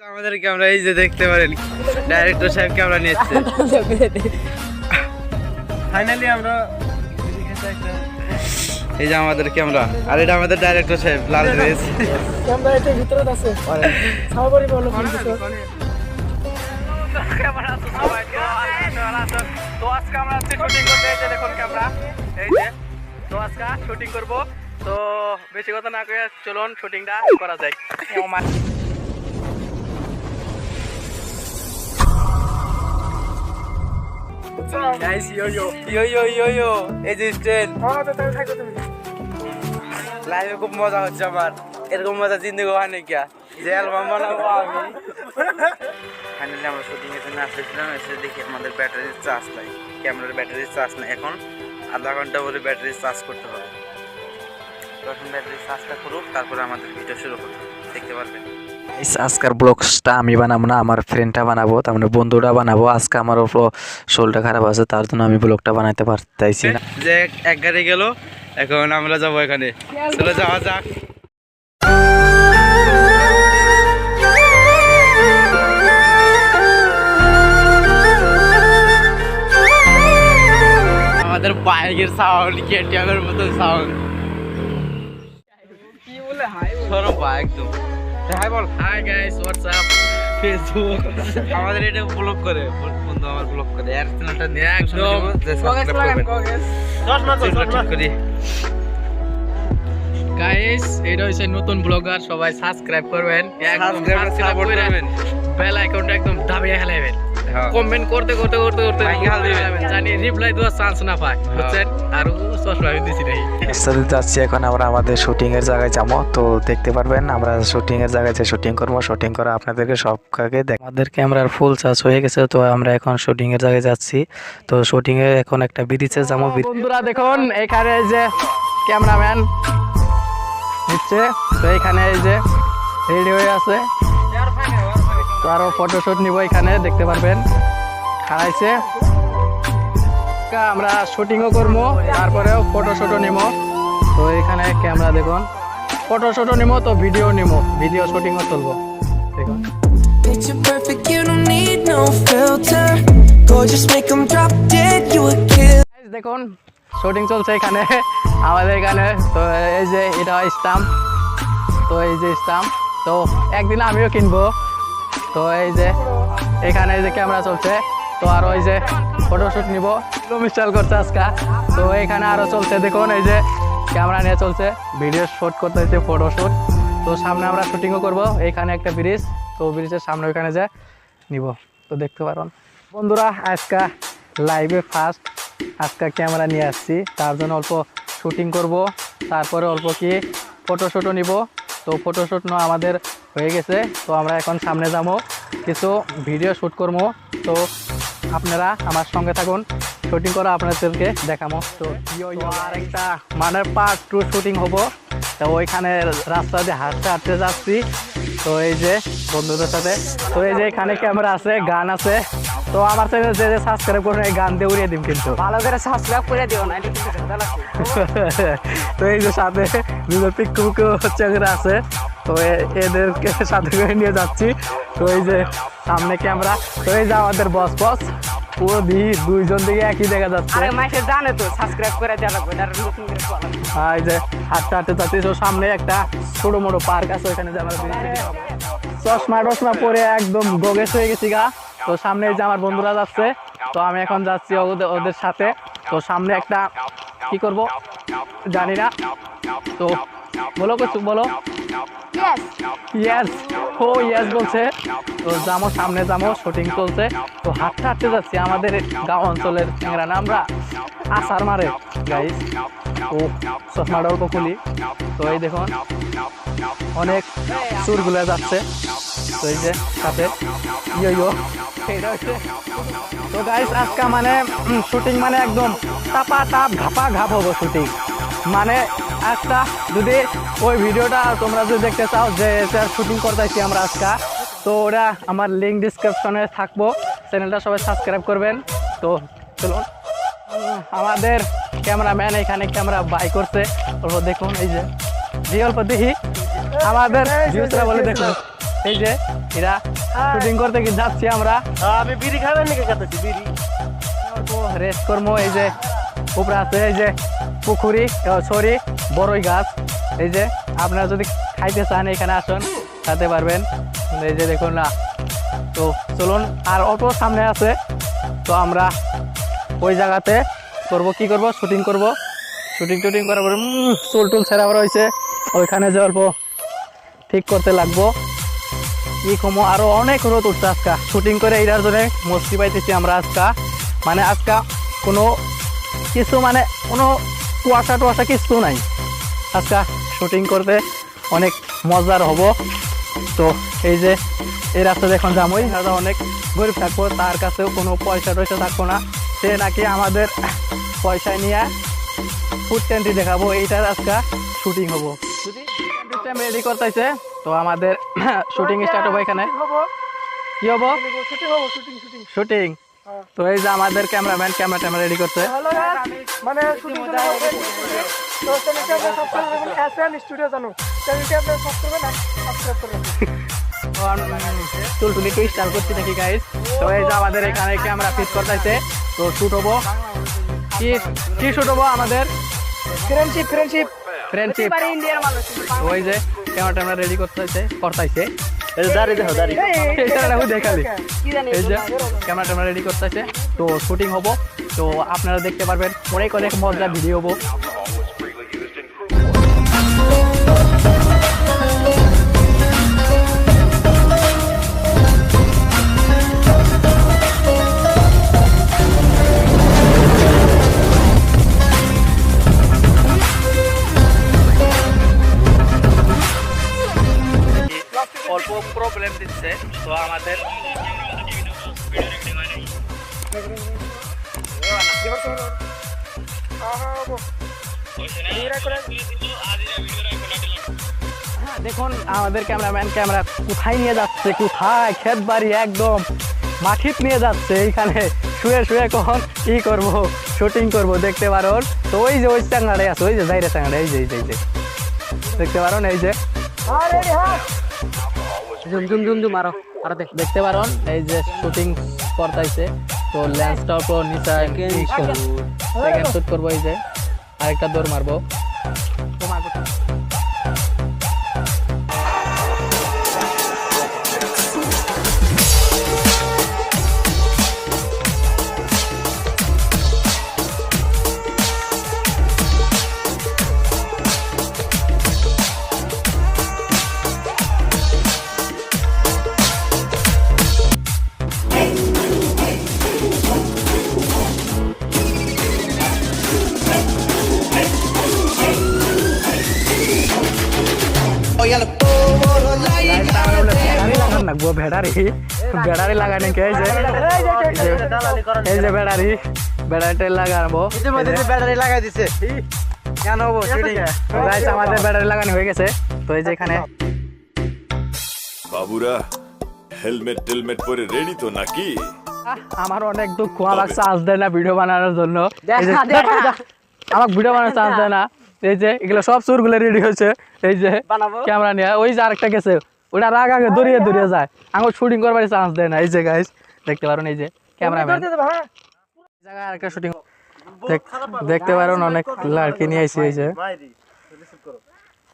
আমাদেরকে আমরা এই যে দেখতে পারেন ডাইরেক্টর সাহেবকে আমরা নিচ্ছে ফাইনালি আমরা এই যে আমাদের ক্যামেরা আর এটা আমাদের ডাইরেক্টর সাহেব লাল ড্রেস ক্যামেরা এটা ভিতরে আছে। সাবরি বলো কিন্তু। তো আজকে আমরা শুটিং করতে এই যে দেখুন ক্যামেরা এই যে তো আজকে শুটিং করব। তো বেশি কথা না কয়ে চলুন শুটিংটা করা যায় গাইস ইয়ো ইয়ো ইয়ো ইয়ো ইয়ো ইয়ো এই যে স্টেন হ্যাঁ লাইভে খুব মজা হচ্ছে আমার। এরকম মজা জিন্দগি হয় নাকি যে অ্যালবাম বানাবো আমি। ফাইনালি আমরা শুটিং এর জন্য আসতেছিলাম এসে দেখি আমাদের ব্যাটারির চার্জ নাই। ক্যামেরার ব্যাটারির চার্জ নাই এখন। আধা ঘণ্টা বলে ব্যাটারি চার্জ করতে হবে। করুক তারপরে আমাদের ভিডিও শুরু দেখতে পারবেন? আজকের ব্লগসটা আমি বানাবো না আমার ফ্রেন্ডটা বানাবো তার মানে বন্ধুটা বানাবো। আজকে আমার উপর শোলটা খারাপ আছে তার জন্য আমি ব্লগটা বানাতে পারতেছি না। যে এক- গাড়ি গেল এখন আমরা যাব এখানে। চলে যাওয়া যাক। আমাদের বাইকের সাউন্ড কেটিএমের মতো সাউন্ড হাই সরব একদম। হাই বল। হাই গাইস হোয়াটসঅ্যাপ ফেসবুক আমাদের এটা ব্লগ করে বন্ধু আমার ব্লগ করে। এর চ্যানেলটা নিয়ে একদম। দশ মাস করি। গাইস এটা হচ্ছে নতুন ব্লগার সবাই সাবস্ক্রাইব করবেন। একদম সাবস্ক্রাইব করবেন। বেল আইকনটা একদম দাবিয়ে হেলাইবেন। হ্যাঁ। কমেন্ট করতে করতে করতে করতে। হেলাইবেন। জানি রিপ্লাই দেওয়ার চান্স না পায় বুঝছেন? আর চশমা আমি দিছি নাই সাথে যাচ্ছি এখন আমরা আমাদের শুটিং এর জায়গায় যাব। তো দেখতে পারবেন আমরা শুটিং এর জায়গায় যে শুটিং করব শুটিং করে আপনাদেরকে সবকে দেখ আমাদের ক্যামেরার ফুল চার্জ হয়ে গেছে তো আমরা এখন শুটিং এর জায়গায় যাচ্ছি। তো শুটিং এ এখন একটা ব্রিজে যাব। বন্ধুরা দেখুন এখানে এই যে ক্যামেরাম্যান নিচ্ছে। তো এখানে এই যে রেডি হয়ে আছে। তো আরও ফটোশুট নিব এখানে দেখতে পারবেন। খাড়াইছে। কা আমরা শুটিংও করব তারপরেও ফটোশুটও নিব তো এখানে ক্যামেরা দেখুন। ফটোশুটও নিব তো ভিডিও নিব ভিডিও শুটিংও চলবো। দেখুন। Picture perfect, you don't need no filter. Gorgeous, make 'em drop dead, you a. Guys, দেখুন শুটিং চলছে এখানে আমাদের এখানে। তো এই যে এটা স্টাম্প। তো এই যে স্টাম্প। তো একদিন আমিও কিনবো। তো এই যে এখানে এই যে ক্যামেরা চলছে তো আর ওই যে ফটোশ্যুট নিব। মিস্টাল করছে আজকা। তো এখানে আরও চলছে, দেখুন, এই যে ক্যামেরা নিয়ে চলছে। ভিডিও শুট করতে হচ্ছে ফটোশুট তো সামনে আমরা শুটিংও করব, এখানে একটা ব্রিজ তো ব্রিজের সামনে ওইখানে যে নিব। তো দেখতে পারেন। বন্ধুরা, আজকা লাইভে ফার্স্ট আজকে ক্যামেরা নিয়ে আসছি। তার জন্য অল্প শুটিং করব। তারপরে অল্প কি ফটোশ্যুটও নিব। তো ফটোশ্যুট নেওয়া আমাদের হয়ে গেছে। তো আমরা এখন সামনে যাব। কিছু ভিডিও শ্যুট করব। তো আপনারা আমার সঙ্গে থাকুন। শুটিং করা আপনাদেরকে দেখাবো তো আর একটা মানে পার্ট টু শুটিং হব। তো ওইখানে রাস্তা দিয়ে হাঁটতে হাঁটতে যাচ্ছি। তো এই যে বন্ধুদের সাথে তো এই যে এখানে ক্যামেরা আছে গান আছে। তো আমার চ্যানেল যে যে সাবস্ক্রাইব করুন এই গান দিয়ে উড়িয়ে দিন কিন্তু। ভালো করে সাবস্ক্রাইব করে দিও না। তো এই যে সাথে দুজন পিকু পিকু চ্যাংরা আছে। তো এদেরকে সাথে করে নিয়ে যাচ্ছি। তো এই যে সামনে ক্যামেরা তো এই যে আমাদের বস বস দি দুইজন দিকে একই দেখা যাচ্ছে। আরে জানে তো সাবস্ক্রাইব করে দেওয়া লাগবে এটা নতুন করে বলা লাগবে। যে হাঁটতে হাঁটতে যাচ্ছি তো সামনে একটা ছোট মোটো পার্ক আছে ওইখানে যে আমরা video video হবে। চশমা টশমা পরে একদম গগেস হয়ে গেছি গা। তো সামনে যে আমার বন্ধুরা যাচ্ছে তো আমি এখন যাচ্ছি ওদের ওদের সাথে। তো সামনে একটা কি করব? জানি না। তো বলো কিছু বলো। ইয়াস ও ইয়াস বলছে। তো যাব সামনে যাব শুটিং চলছে। তো হাঁটতে হাঁটতে যাচ্ছি আমাদের গাঁও অঞ্চলের চ্যাংরা না আমরা আসার মারে। গাইস ও চশমাটা অল্প খুলি তো এই দেখুন, অনেক চুরগুলো যাচ্ছে। তো এই যে, সাথে ইয়ো তো গাইস আজকে মানে শুটিং মানে একদম টাপা টাপ ঘাপা ঘাপ হব শুটিং মানে একটা যদি ওই ভিডিওটা তোমরা যদি দেখতে চাও যে শুটিং করতেছি আমরা আজকে তো ওরা আমার লিঙ্ক ডিসক্রিপশনে থাকব। চ্যানেলটা সবাই সাবস্ক্রাইব করবেন। তো চলুন আমাদের ক্যামেরাম্যান এখানে ক্যামেরা বাই করছে। অল্প দেখুন এই যে জি অল্প দেখি। আমাদের ভিউসরা বলে দেখুন এই যে। এরা শুটিং করতে কি যাচ্ছি আমরা? আমি বিড়ি খাবেন নাকি কাটাচ্ছি বিড়ি। রেস্ট করব এই যে উপরে আছে এই যে পুকুরি সরি। বড়ই গাছ। এই যে, আপনারা যদি খাইতে চান এখানে আসুন, খাতে পারবেন। এই যে দেখুন না, তো চলুন, আর অটো সামনে আছে। তো আমরা ওই জায়গাতে করব, কি করব? শুটিং করব। শুটিং টুটিং করার পরে চুল টুল ছেড়া রয়েছে ওইখানে যে অল্প ঠিক করতে লাগবো। কি কমো আরও অনেক রোদ উঠছে আজকা। শুটিং করে এইটার জন্য মস্তি পাইতেছি আমরা আজকা। মানে আজকা কোনো কিছু মানে কোনো কুয়াশা টুয়াশা কিছু নাই। আজকা শুটিং করতে অনেক মজার হব। তো এই যে এই রাস্তা যখন যামই দাদা অনেক গরিব থাকব তার কাছেও কোনো পয়সা টয়সা থাকব না। সে নাকি আমাদের পয়সা নিয়ে ফুড টেন্টি দেখাবো এইটার আজকা শুটিং হব। রেডি করতেছে তো আমাদের শুটিং স্টার্ট হব এখানে। কি হব? শুটিং শুটিং তো এই যে আমাদের ক্যামেরাম্যান ক্যামেরা ট্যামেরা রেডি করছে মানে শুটিং তো চ্যানেলটি আপনার সাবস্ক্রাইব করবেন এসএম স্টুডিও জানো। চ্যানেলটি আপনার সাবস্ক্রাইব করবেন সাবস্ক্রাইব করবেন চুল টুলি একটু স্টাইল করছি নাকি গাইস তো এই যে আমাদের এখানে ক্যামেরা ফিট করতেছে তো শুট হব। কি কি শুট হব আমাদের? ফ্রেন্ডশিপ ফ্রেন্ডশিপ ফ্রেন্ডশিপ ওই যে ক্যামেরা ট্যামেরা রেডি করতেছে করতেছে দাঁড়িয়ে দেখো দাঁড়িয়ে। এটা দেখালি। এই যে ক্যামেরা ট্যামেরা রেডি করতেছে তো শুটিং হব। তো আপনারা দেখতে পারবেন অনেক অনেক মজার ভিডিও হব। প্রবলেম দিচ্ছে তো আমাদের হ্যাঁ, দেখুন আমাদের ক্যামেরাম্যান ক্যামেরা কোথায় নিয়ে যাচ্ছে কোথায়? ক্ষেত বাড়ি একদম। মাঠিত নিয়ে যাচ্ছে এইখানে। শুয়ে শুয়ে কখন কি করব? শুটিং করব দেখতে পারো তো ওই যে ওই চাঙ্গাড়ে আছে ওই যে যাইরে চাঙ্গাড়ে এই যে এই যে এই যে। দেখতে পারো না এই যে। জুম জুম জুম জুম আরও আরও দেখ দেখতে পারুন এই যে শুটিং করতেছে তো লেন্সটাও তো নিচে সেকেন্ড শুট করব এই যে আরেকটা দৌড় মারবো। লাগবো ব্যাটারি ব্যাটারি লাগানি কে এই যে এই যে ব্যাটারি ব্যাটারি লাগাবো ব্যাটারি লাগাই দিছে কেন হব আমাদের ব্যাটারি লাগানো হয়ে গেছে তো এই যে এখানে বাবুরা হেলমেট টেলমেট পরে রেডি তো নাকি আমার অনেক দুঃখ আমাকে চান্স দেয় না ভিডিও বানানোর জন্য আমাকে ভিডিও বানানোর চান্স দেয় না এই যে এগুলো সব সুরগুলো রেডি হয়েছে। এই যে ক্যামেরা নিয়ে। ওই যে আরেকটা গেছে। ওটা রাগ আগে দৌড়িয়ে দৌড়িয়ে যায়। আমার শুটিং করবার চান্স দেয় না। এই যে গাইস দেখতে পারেন এই যে ক্যামেরাম্যান জায়গায় আরেকটা শুটিং দেখতে পারেন অনেক লাড়কি নিয়ে আইছি এই যে।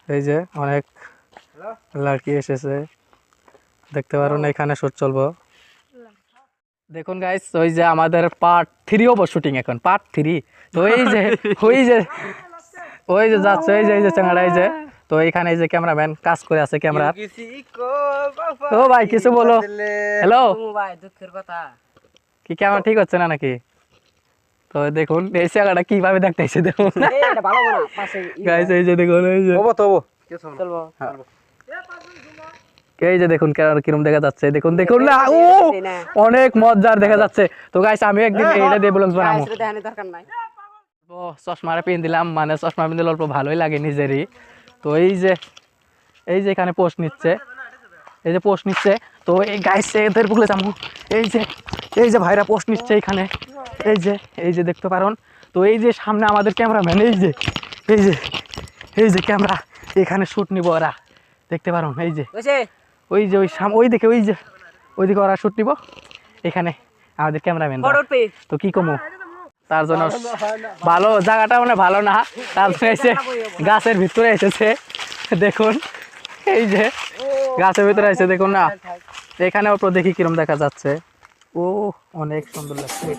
এই যে অনেক লাড়কি এসেছে। দেখতে পারেন এখানে শুট চলবো। দেখুন গাইস ওই যে আমাদের পার্ট থ্রি হব শুটিং এখন। পার্ট থ্রি তো এই যে ওই যে ওই যে যাচ্ছে এই যে এই যে চাঙ্গাড়া এই যে তো এখানে এই যে ক্যামেরাম্যান কাজ করে আছে ক্যামেরা ও ভাই কিছু বলো হ্যালো ভাই দুঃখের কথা কি ক্যামেরা ঠিক হচ্ছে না নাকি তো দেখুন এই জায়গাটা কীভাবে দেখতেছে দেখুন এটা ভালো না পাশে গাইস এই যে দেখুন এই যে হব তো হব চলবো এই যে দেখুন কিরম দেখা যাচ্ছে দেখুন দেখুন না ও অনেক মজার দেখা যাচ্ছে তো গাইস আমি একদিন এইটা দিয়ে ব্লগ বানাবো দরকার চশমাটা পিন দিলাম মানে চশমা পিন দিলে অল্প ভালোই লাগে নিজেরই। তো এই যে এই যে এখানে পোস্ট নিচ্ছে এই যে পোস্ট নিচ্ছে তো এই গাইস এদের বলে যাব। এই যে এই যে ভাইরা পোস্ট নিচ্ছে এখানে। এই যে এই যে দেখতে পারেন। তো এই যে সামনে আমাদের ক্যামেরাম্যান এই যে এই যে এই যে ক্যামেরা এখানে শ্যুট নিব ওরা। দেখতে পারুন এই যে। ওই যে ওই সাম ওই দিকে ওই যে ওইদিকে ওরা শ্যুট নিব। এখানে আমাদের ক্যামেরাম্যান তো কি কমু? তার জন্য ভালো জায়গাটা মানে ভালো না। তার জন্য এসে গাছের ভিতরে এসেছে। দেখুন এই যে গাছের ভিতরে এসে দেখুন না। এখানে ওপর দেখি কিরম দেখা যাচ্ছে। ও অনেক সুন্দর লাগছে।